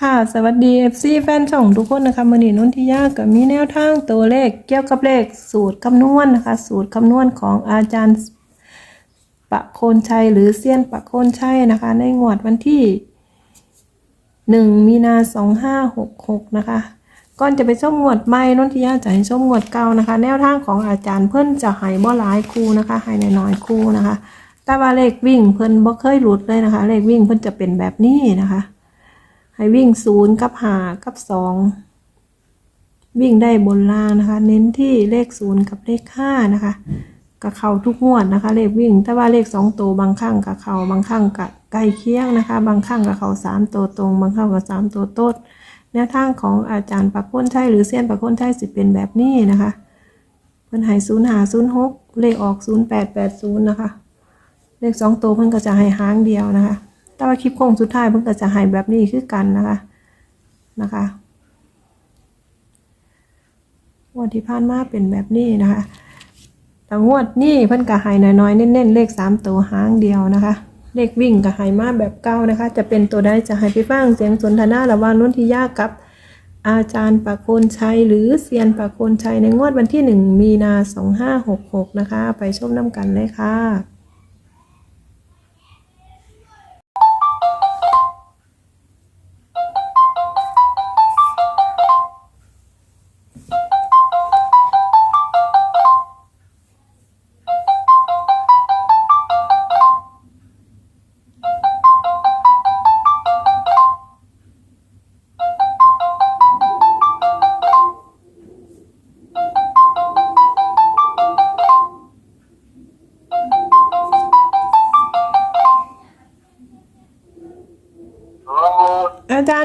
ค่ะสวัสดี FC แฟนช่องทุกคนนะคะมือนี้นนทิยากับมีแนวทางตัวเลขเกี่ยวกับเลขสูตรคำนวณนะคะ สูตรคำนวณของอาจารย์ปะโคนชัยหรือเซียนปะโคนชัยนะคะ ในงวดวันที่หนึ่งมีนาสองห้าหกหกนะคะก่อนจะไปชมงวดใหม่นนทิยาจะให้ชมงวดเก่านะคะ แนวทางของอาจารย์เพิ่นจะให้บ่หลายคู่นะคะให้น้อยๆคู่นะคะ แต่ว่าเลขวิ่งเพิ่นบ่เคยหลุดเลยนะคะ เลขวิ่งเพิ่นจะเป็นแบบนี้นะคะ ให้วิ่งศูนย์กับหากับสองวิ่งได้บนล่างนะคะ เน้นที่เลขศูนย์กับเลขห้านะคะกับเขาทุกงวดนะคะ เลขวิ่ง แต่ว่าเลขสองตัวบางครั้งกับเขาบางครั้งกับใกล้เคียงนะคะ บางครั้งกับเขาสามตัวตรง บางครั้งกับสามตัวโต้นแนวทางของอาจารย์ปักพ้นใช่หรือเซียนปักพ้นใช่สิเป็นแบบนี้นะคะเพิ่นให้ศูนย์หาศูนย์หกเลขออกศูนย์แปดแปดศูนย์นะคะ เลขสองตัวเพิ่นก็จะให้หางเดียวนะคะ แต่ว่าคลิปโค้งสุดท้ายเพิ่นก็จะให้แบบนี้คือกันนะคะนะคะงวดที่ผ่านมาเป็นแบบนี้นะคะ แต่งวดนี้เพิ่นก็ให้น้อยๆเน้นๆเลขสามตัวหางเดียวนะคะ เลขวิ่งก็ให้มาแบบเก้านะคะ จะเป็นตัวใดจะให้ไปฟังเสียงสนทนาระหว่างนุ่นทิยากับอาจารย์ปะโคนชัยหรือเซียนปะโคนชัยในงวดวันที่หนึ่งมีนาสองห้าหกหกนะคะ ไปชมน้ำกันเลยค่ะ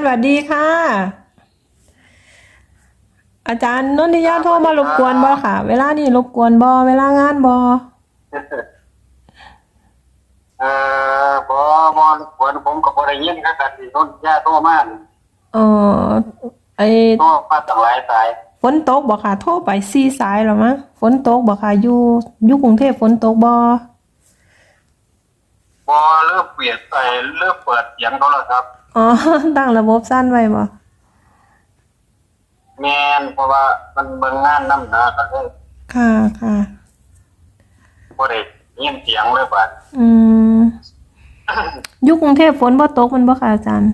สวัสดีค่ะ อาจารย์นนทิยาโทรมารบกวนบอค่ะ เวลานี่รบกวนบอเวลางานบอเอ่อบอบอควรผมกับบริยินครับกันที่ต้นย่าโตมากเออไอโตมาตั้งหลายสายฝนตกบอค่ะ โทรไปซีสายหรอมะฝนตกบอค่ะอยู่อยู่กรุงเทพฝนตกบอบอเริ่มเปลี่ยนไปเริ่มเปิดเสียงโทรศัพท์ อ๋อ ตั้งระบบสั้นไว้บอแมนเพราะว่ามันเบิ่งงานน้ำหนาก็เลยค่ะค่ะ บ่ได้ยินเสียงเลยป่ะอืมอยู่กรุงเทพฝนบ่ตกมันบ่ค่ะอาจารย์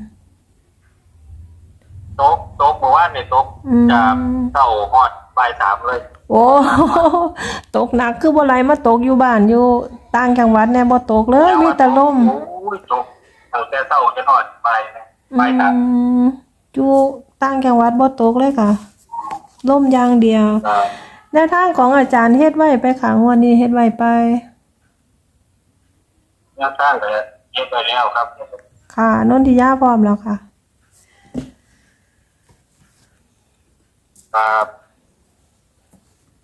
ตกตกบอกว่าเนี่ยตกอืมจากเต้าฮอดปลายสามเลยโอ้ ตกหนักคือบ่ไหลมาตกอยู่บ้านอยู่ต่างจังหวัดแน่บ่ตกเลยมีแต่ลมโอ้ยตกตั้งแต่เต้าจนฮอด ปลายนะปลายสามอืมอยู่ต่างจังหวัดบ่ตกเลยค่ะลมอย่างเดียวอ่าแนวทางของอาจารย์เฮ็ดไว้ไปขังวันนี้เฮ็ดไว้ไป แนวทางก็เยอะไปแล้วครับค่ะนนทิยาพร้อมแล้วค่ะ ครับ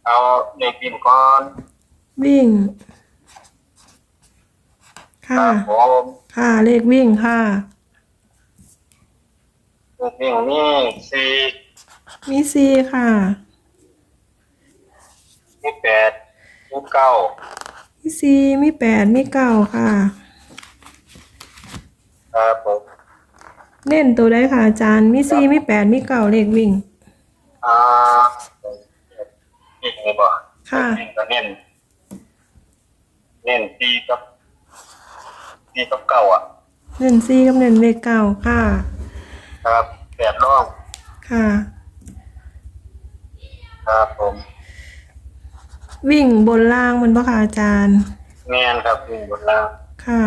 เอาเด็กกินก่อนวิ่ง คค่ะ รับผม ค่ะเลขวิ่งค่ะ เด็กกินนี่สี่มีซีค่ะ มีแปดมีเก้ามีซีมีแปดมีเก้าค่ะ ครับผมเน้นตัวใดค่ะอาจารย์ มีซีมีแปดมีเก้าเลขวิ่ง อ่าอีกนี่บ่ค่ะนี่ก็เน้นเน้นสี่กับสี่กับเก้าอะ เน้นซีกับเน้นเลขเก้าค่ะ ครับแปดร่องค่ะ ครับผมวิ่งบนล่างมันปะค่ะอาจารย์ แม่นครับนี่บนล่างค่ะ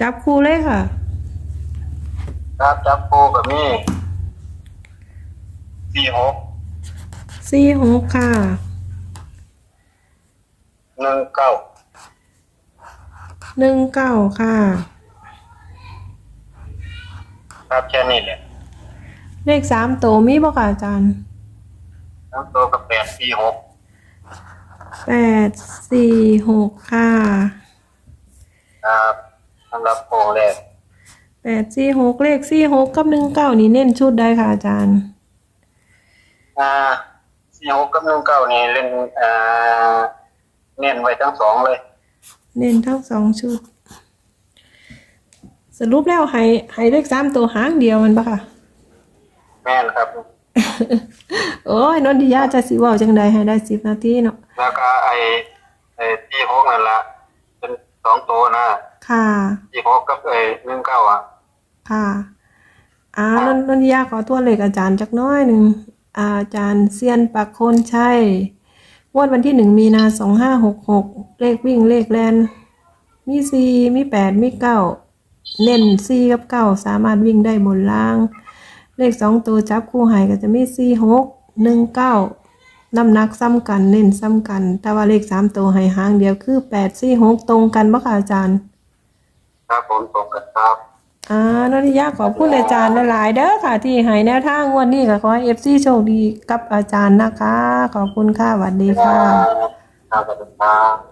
จับคู่เลยค่ะ ครับจับโปกับนี่สี่หกซีหกค่ะหนึ่งเก้าหนึ่งเก้าค่ะ ครับแค่นี้แหละเลขสามตัวมีปะค่ะอาจารย์ทั้งตัวกับแปดสี่หกแปดสี่หกค่ะครับสำหรับโปงแรกแปดสี่หกเลขสี่หกกับหนึ่งเก้านี่เน้นชุดได้ค่ะอาจารย์ อ่าสี่หกกับหนึ่งเก้านี่เล่นอ่าเน้นไว้ทั้งสองเลย เน้นทั้งสองชุด สสรุปแล้วให้ให้เลขสามตัวหางเดียวมันปะค่ะ แม่นครับ โอ้ยนนทิยาจะสิเว่าจังใดให้ได้สิบนาทีเนาะแล้วก็ไอ้ไอ้ที่หกนั่นละเป็นสองตัวนะค่ะ ที่หกกับไอ้หนึ่งเก้าอะ ค่ะอ่านนนนทิยาขอตัวเลขอาจารย์จักหน้อยหนึ่งอาจารย์เซียนปักโคนชัยงวดวันที่หนึ่งมีนาสองห้าหกหกเลขวิ่งเลขแลนมีสี่มีแปดมีเก้า เน้นสี่กับเก้าสามารถวิ่งได้บนล่าง เลขสองตัวจับคู่ใหายก็จะมีสี่หกหนึ่งเก้าน้ำหนักซ้ำกันเน้นซ้ำกัน แต่ว่าเลขสามตัวใหายหางเดียวคือแปดสี่หกตรงกันปะคะอาจารย์ ครับผมตรงกันครับอ่านนทิยาขอบคุณอาจารย์หลายๆเด้อค่ะ ที่ให้แนวทางงวันนี้ก็ขอให้เอฟซีโชคดีกับอาจารย์นะคะ ขอบคุณค่ะสวัสดีค่ะ ครับสวัสดีครับ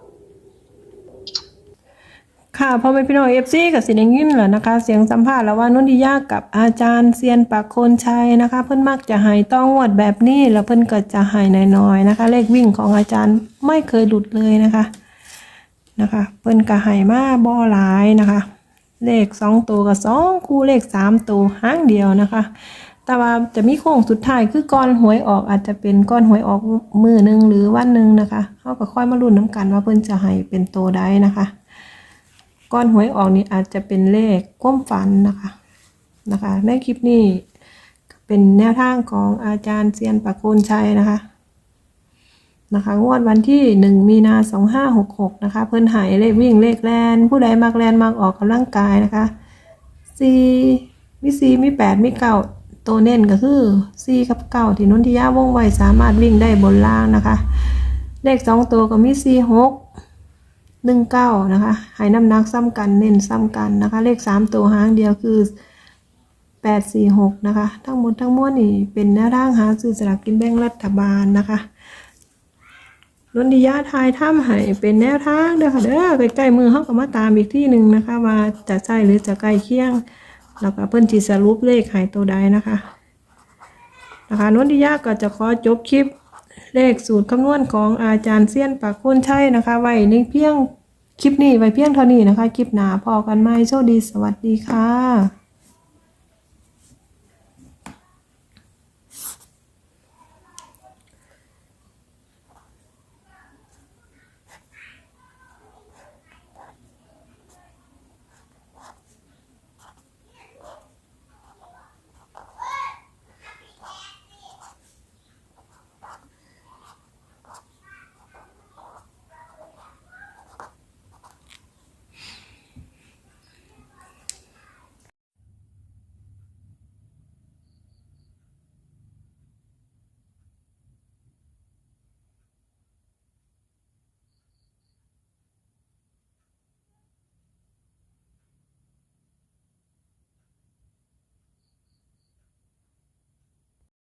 ค่ะพอเป็นพี่น้องเอฟซีกับสิได้ยินแหละนะคะ เสียงสัมภาษณ์แล้วว่านุ่นทิยากับอาจารย์เซียนปากโคนชัยนะคะ เพิ่นมักจะให้ต้องวดแบบนี้แล้วเพิ่นก็จะให้น้อยๆนะคะ เลขวิ่งของอาจารย์ไม่เคยหลุดเลยนะคะนะคะ เพิ่นก็ให้มาบ่หลายนะคะ เลขสองตัวกับสองคู่เลขสามตัวห้างเดียวนะคะ แต่ว่าจะมีโค้งสุดท้ายคือก้อนหวยออกอาจจะเป็นก้อนหวยออกมือหนึ่งหรือวันหนึ่งนะคะเขาก็ค่อยมาลุ้นน้ำกันว่าเพิ่นจะให้เป็นตัวใดนะคะ ก้อนหวยออกนี่อาจจะเป็นเลขความฝันนะคะ นะคะ ในคลิปนี้เป็นแนวทางของอาจารย์เซียนปะโคนชัยนะคะ นะคะงวดวันที่หนึ่งมีนาสองห้าหกหกนะคะ เพิ่นหายเลขวิ่งเลขแลนผู้ใดมักแลนมักออกกำลังกายนะคะสี่มีสี่มีแปดมีเก้าตัวเน้นก็คือสี่กับเก้าที่นนทิยาวงไวสามารถวิ่งได้บนล่างนะคะ เลขสองตัวก็มีสี่หก หนึ่งเก้านะคะให้น้ำหนักซ้ำกันเน้นซ้ำกันนะคะ เลขสามตัวหางเดียวคือแปดสี่หกนะคะ ทั้งหมดทั้งมวลนี่เป็นแนวทางหาซื้อสลากกินแบ่งรัฐบาลนะคะนนทิยาทายถ้ำให้เป็นแนวทางเด้อค่ะเด้อใกล้ๆมือเขาก็มาตามอีกที่หนึ่งนะคะ ว่าจะใช่หรือจะใกล้เคียง แล้วก็เพิ่นจีสรุปเลขหายตัวใดนะคะ นะคะนนทิยาก็จะขอจบคลิป เลขสูตรคำนวณของอาจารย์เซียนปากโคนชัยนะคะ ไว้ในเพียงคลิปนี้ไว้เพียงเท่านี้นะคะ คลิปหนาพอกันไหมโชคดีสวัสดีค่ะ